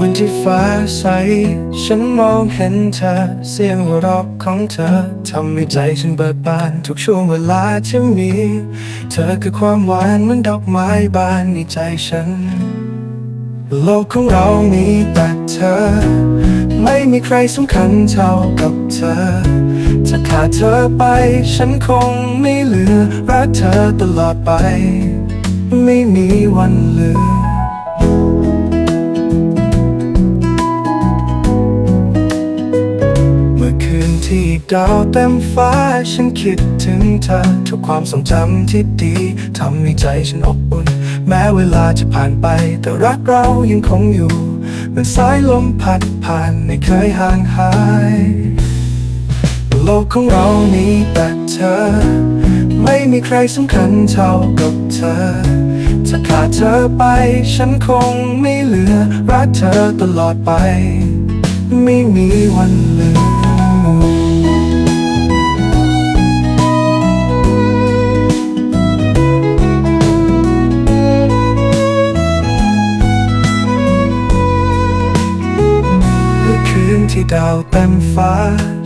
วันที่ฟ้าใส ฉันมองเห็นเธอ เสียงหัวเราะของเธอทำให้ใจฉันเบิกบาน ทุกช่วงเวลาที่มี เธอคือความหวานเหมือนดอกไม้บานในใจฉัน โลกของเรามีแต่เธอ ไม่มีใครสำคัญเท่ากับเธอจะขาดเธอไป ฉันคงไม่เหลือรักเธอตลอดไป ไม่มีวันเลืม ที่ดาวเต็มฟ้าฉันคิดถึงเธอ ทุกความทรงจำที่ดีทำให้ใจฉันอบอุ่น แม้เวลาจะผ่านไป แต่รักเรายังคงอยู่เหมือนสายลมพัดผ่านไม่เคยห่างหาย โลกของเรามีแต่เธอ ไม่มีใครสำคัญเท่ากับเธอจะขาดเธอไป ฉันคงไม่เหลือ รักเธอตลอดไป ไม่มีวันลืมเมื่ ที่ดาวเต็มฟ้า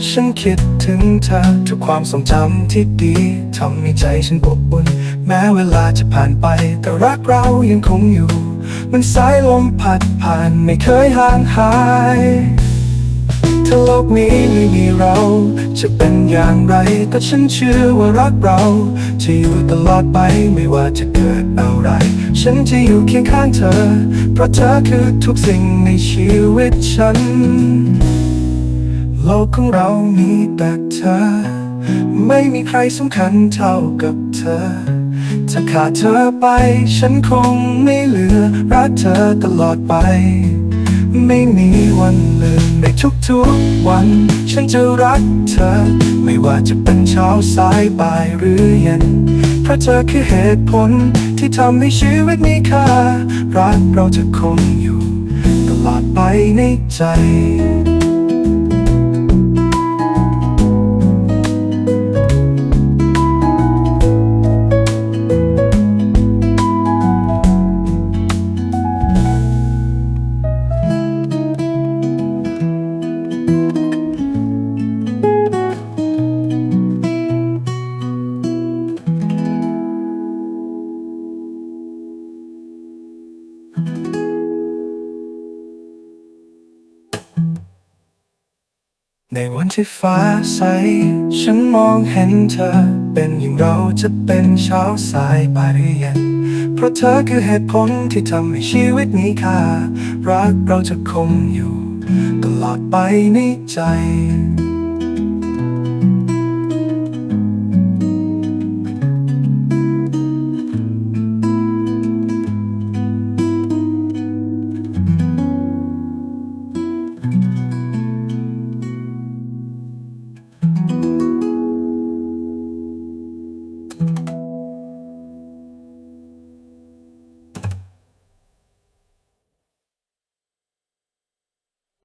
ฉันคิดถึงเธอ ทุกความทรงจำที่ดีทำให้ใจฉันอบอุ่น แม้เวลาจะผ่านไป แต่รักเรายังคงอยู่ มันสายลมพัดผ่านไม่เคยห่างหาย ถ้าโลกนี้ไม่มีเรา จะเป็นอย่างไรแต่ฉันเชื่อว่ารักเรา จะอยู่ตลอดไปไม่ว่าจะเกิดอะไร ฉันจะอยู่เคียงข้างเธอ เพราะเธอคือทุกสิ่งในชีวิตฉัน โลกของเรามีแต่เธอ ไม่มีใครสำคัญเท่ากับเธอถ้าขาดเธอไป ฉันคงไม่เหลือรักเธอตลอดไป ไม่มีวันลืมในทุกๆวัน ฉันจะรักเธอ ไม่ว่าจะเป็นเช้าสายบ่ายหรือเย็น เพราะเธอคือเหตุผลที่ทำให้ชีวิตมีค่า รักเราจะคงอยู่ ตลอดไปในใจ ในวันที่ฟ้าใส ฉันมองเห็นเธอ เป็นอย่างเราจะเป็นเช้าสายบ่ายหรือเย็น เพราะเธอคือเหตุผลที่ทำให้ชีวิตมีค่า รักเราจะคงอยู่ ตลอดไปในใจ